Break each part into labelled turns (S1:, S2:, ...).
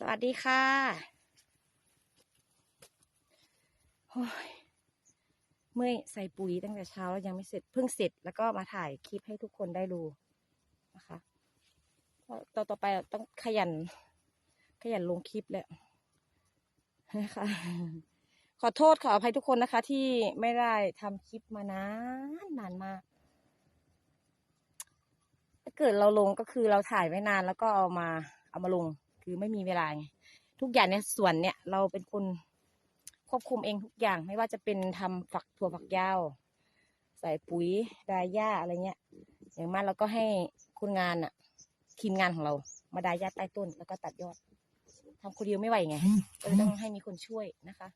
S1: สวัสดีค่ะโอ้ยเมื่อยใส่ปุ๋ยตั้งแต่เช้าแล้วยังไม่เสร็จเพิ่งเสร็จแล้วก็มาถ่ายคลิปให้ทุกคนได้ดูนะคะต่อต่อไปต้องขยัน ขยันลงคลิปแหละนะคะขอโทษขออภัยทุกคนนะคะ ที่ไม่ได้ทำคลิปมานานนานมากถ้าเกิดเราลงก็คือเราถ่ายไว้นานแล้วก็เอามาเอามาลง คือไม่มีเวลาไงทุกอย่างในสวนเนี่ยเราเป็นคนควบคุมเองทุกอย่างไม่ว่าจะเป็นทำฝักถั่วฝักยาว ใส่ปุ๋ยดายหญ้าอะไรเงี้ยอย่างมากเราก็ให้คนงานอะทีมงานของเรา มาดายหญ้าใต้ต้นแล้วก็ตัดยอดทำคนเดียวไม่ไหวไงก็เลยต้องให้มีคนช่วยนะคะ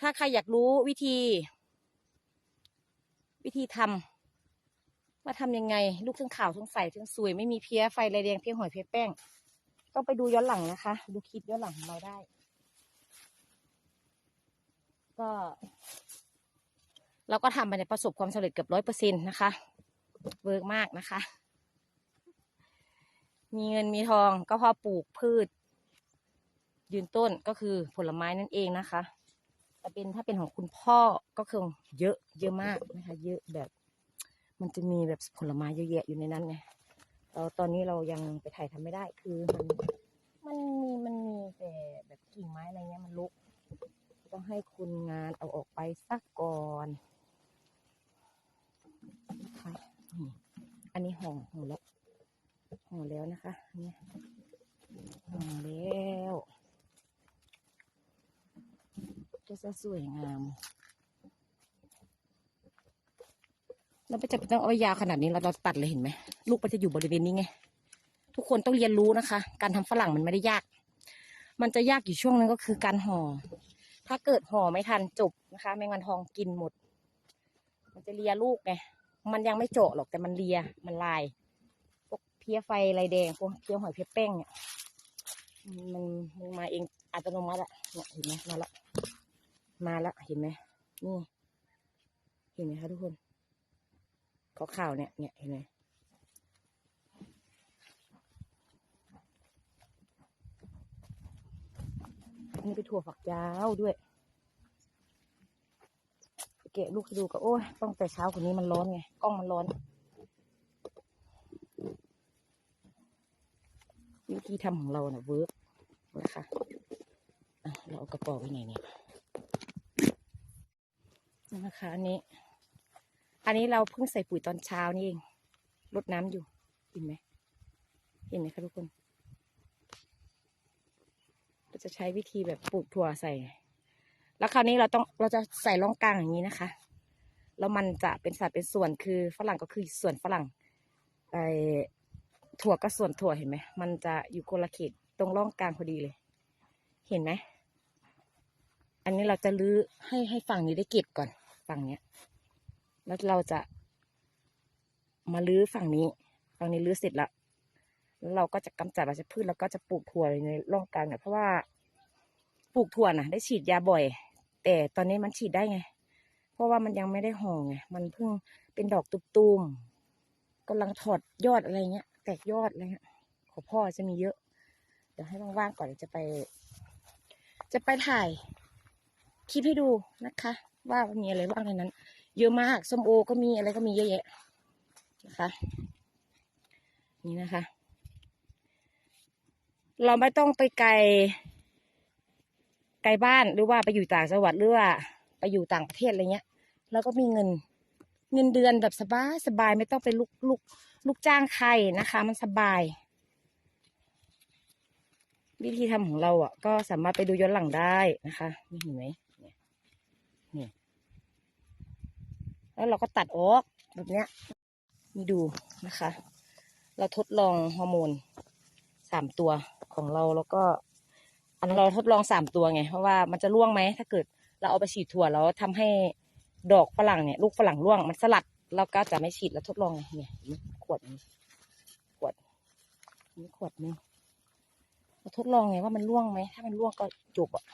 S1: ถ้าใครอยากรู้วิธี วิธีทำว่าทำยังไง ลูกทั้งขาวทั้งใสทั้งสวยไม่มีเพี้ยไฟไรแดงเพี้ยหอยเพี้ยแป้ง ต้องไปดูย้อนหลังนะคะ ดูคลิปย้อนหลังของเราได้ ก็ เราก็ทำไปในประสบความสำเร็จเกือบร้อยเปอร์เซ็นต์นะคะเวิร์กมากนะคะ มีเงินมีทองก็เพอปลูกพืช ยืนต้นก็คือผลไม้นั่นเองนะคะแต่เป็นถ้าเป็นของคุณพ่อก็คือเยอะเยอะมากนะคะ เยอะแบบ มันจะมีแบบผลไม้เยอะแยะอยู่ในนั้นไง เราตอนนี้เรายังไปถ่ายทำไม่ได้ คือมันมันมีมันมีแต่แบบกิ่งไม้อะไรเงี้ยมันลุก ต้องให้คุณงานเอาออกไปสักก่อนนะคะอันนี้ห่อห่อแล้วห่อแล้วนะคะอันนี้ห่อแล้วก็จะสวยงาม เราไม่จำเป็นต้องเอายาวขนาดนี้เราเราตัดเลยเห็นไหมลูกมันจะอยู่บริเวณนี้ไง ทุกคนต้องเรียนรู้นะคะ การทำฝรั่งมันไม่ได้ยาก มันจะยากอยู่ช่วงนึงก็คือการห่อ ถ้าเกิดห่อไม่ทันจบนะคะ แมงวันทองกินหมด มันจะเลียลูกไงมันยังไม่เจาะหรอกแต่มันเลียมันลายพวกเพี้ยไฟลายแดงพวกเพี้ยหอยเพี้ยแป้งเนี่ยมันมันมาเองอัตโนมัติอะเนี่ยเห็นไหมมาละมาละเห็นไหมนี่เห็นไหมคะทุกคน ขาวขาวเนี่ยเนี่ยเห็นไหมอันนี้เป็นถั่วฝักยาวด้วยเกะลูกดูก็โอ้ยต้องแต่เช้ากว่านี้มันร้อนไงกล้องมันร้อน วิธีทำของเราเนะ่ะเวิร์กนะคะเราเอากระป๋องไว้ไหนเนี่ยนี่นะคะอันนี้ อันนี้เราเพิ่งใส่ปุ๋ยตอนเช้านี่เองรดน้ำอยู่ เห็นไหม เห็นไหมคะทุกคน เราจะใช้วิธีแบบปลูกถั่วใส่ แล้วคราวนี้เราต้องเราจะใส่ร่องกลางอย่างนี้นะคะ แล้วมันจะเป็นสัดเป็นส่วนคือฝรั่งก็คือส่วนฝรั่งไอถั่วก็ส่วนถั่วเห็นไหม มันจะอยู่คนละเขตตรงร่องกลางพอดีเลย เห็นไหม อันนี้เราจะลื้อให้ให้ฝั่งนี้ได้เก็บก่อนฝั่งเนี้ย แล้วเราจะ มาลื้อฝั่งนี้ ฝั่งนี้ลื้อเสร็จแล้วแล้วเราก็จะกำจัดวัชพืชแล้วก็จะปลูกถั่วในร่องกลางเนี่ยเพราะว่าปลูกถั่วน่ะได้ฉีดยาบ่อย แต่ตอนนี้มันฉีดได้ไง เพราะว่ามันยังไม่ได้ห่อไงมันเพิ่งเป็นดอกตุมๆกำลังถอดยอดอะไรเงี้ย แตกยอดอะไรเงี้ยของพ่อจะมีเยอะ เดี๋ยวให้ว่างๆก่อนจะไป จะไปถ่ายคลิปให้ดูนะคะ ว่ามีอะไรบ้างในนั้น เยอะมากส้มโอก็มีอะไรก็มีเยอะแยะนะคะนี่นะคะ เราไม่ต้องไปไกล ไกลบ้านหรือว่าไปอยู่ต่างจังหวัดหรือว่าไปอยู่ต่างประเทศอะไรเงี้ยเราก็มีเงินเงินเดือนแบบสบายสบายไม่ต้องไปลูกลูกลูกจ้างใครนะคะ มันสบาย วิธีทำของเราอะ ก็สามารถไปดูย้อนหลังได้นะคะนี่เห็นไหมเนี่ยเนี่ย แล้วเราก็ตัดออกแบบเนี้ยนี่ดูนะคะ เราทดลองฮอร์โมนสามตัวของเราแล้วก็ อันเราทดลองสามตัวไง เพราะว่ามันจะร่วงไหมถ้าเกิดเราเอาไปฉีดถั่วแล้วทำให้ดอกฝรั่งเนี่ยลูกฝรั่งร่วงมันสลัดเราก็จะไม่ฉีดแล้วทดลองไงเนี่ยขวดนี้ขวดนี่ขวดนึงเราทดลองไงว่ามันร่วงไหมถ้ามันร่วงก็จบอะ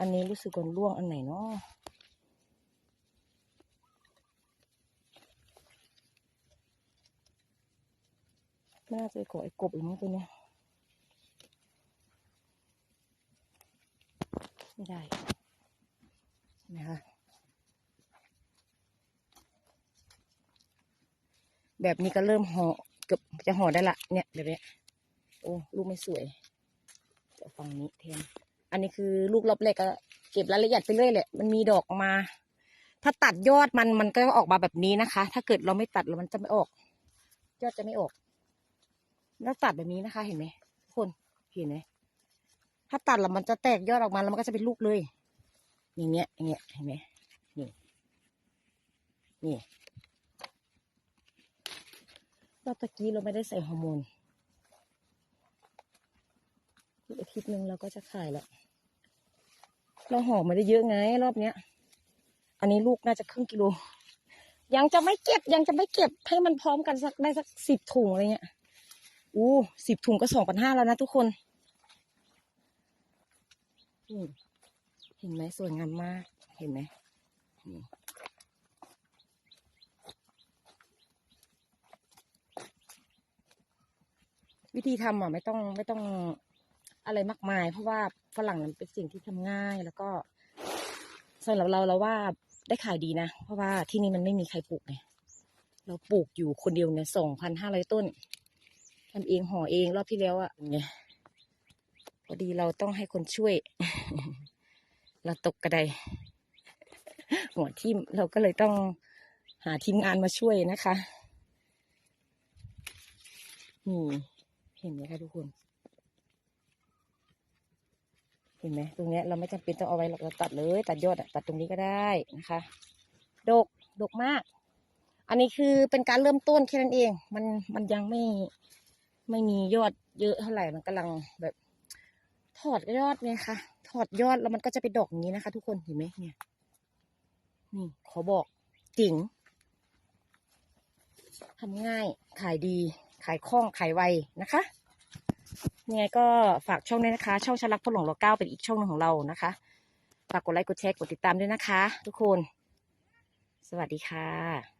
S1: อันนี้รู้สึกว่าร่วงอันไหนเนาะ ไม่น่าจะก่อไอ้กบอีกมั้งตัวเนี้ยไม่ได้นมคะแบบนี้ก็เริ่มห่อเกือบจะห่อได้ละเนี่ยแบบนี้โอ้ลูกไม่สวยจะฝั่งนี้เทนอันนี้คือลูกรอบแรกก็เก็บรายละเอียดไปเรื่อยแหละมันมีดอกมา ถ้าตัดยอดมันมันก็ออกมาแบบนี้นะคะ ถ้าเกิดเราไม่ตัดแล้วมันจะไม่ออก ยอดจะไม่ออก แล้วตัดแบบนี้นะคะ เห็นไหมทุกคนเห็นไหมถ้าตัดแล้วมันจะแตกยอดออกมาแล้วมันก็จะเป็นลูกเลย อย่างเงี้ยอย่างเงี้ยเห็นไหมนี่นี่รอบตะกี้เราไม่ได้ใส่ฮอร์โมนอีกอาทิตย์หนึ่งเราก็จะขายแล้วเราห่อมาได้เยอะไง รอบเนี้ย อันนี้ลูกน่าจะครึ่งกิโล ยังจะไม่เก็บยังจะไม่เก็บให้มันพร้อมกันสักได้สักสิบถุงอะไรเงี้ย อู้สิบถุงก็สองพันห้าแล้วนะทุกคน เห็นไหมสวยงามมาก เห็นไหมวิธีทำอะไม่ต้องไม่ต้องอะไรมากมาย เพราะว่าฝรั่งมันเป็นสิ่งที่ทำง่ายแล้วก็สำหรับเราเราว่าได้ขายดีนะ เพราะว่าที่นี่มันไม่มีใครปลูกไงเราปลูกอยู่คนเดียวเนี่ยสองพันห้าร้อยต้น ทำเองห่อเองรอบที่แล้วอะ่ะไงพอดีเราต้องให้คนช่วย เราตกกระไดหัวทิ่มเราก็เลยต้องหาทีมงานมาช่วยนะคะนี่เห็นไหมคะทุกคน เห็นไหมตรงเนี้ยเราไม่จำเป็นต้องเอาไว้หรอกเราตัดเลย ตัดยอดอะตัดตรงนี้ก็ได้นะคะดกดกมาก อันนี้คือเป็นการเริ่มต้นแค่นั้นเอง มันมันยังไม่ ไม่มียอดเยอะเท่าไหร่มันกำลังแบบ ถอดยอดไงคะถอดยอดแล้วมันก็จะไปดอกอย่างนี้นะคะ ทุกคนเห็นไหมเนี่ยนี่ขอบอกจริงทำง่ายขายดี ขายคล่องขายไวนะคะยังไงก็ฝากช่องด้วยนะคะ ช่องชลักพลหลงรอเก้าเป็นอีกช่องหนึ่งของเรานะคะ ฝากกดไลค์กดแชร์กดติดตามด้วยนะคะ ทุกคน สวัสดีค่ะ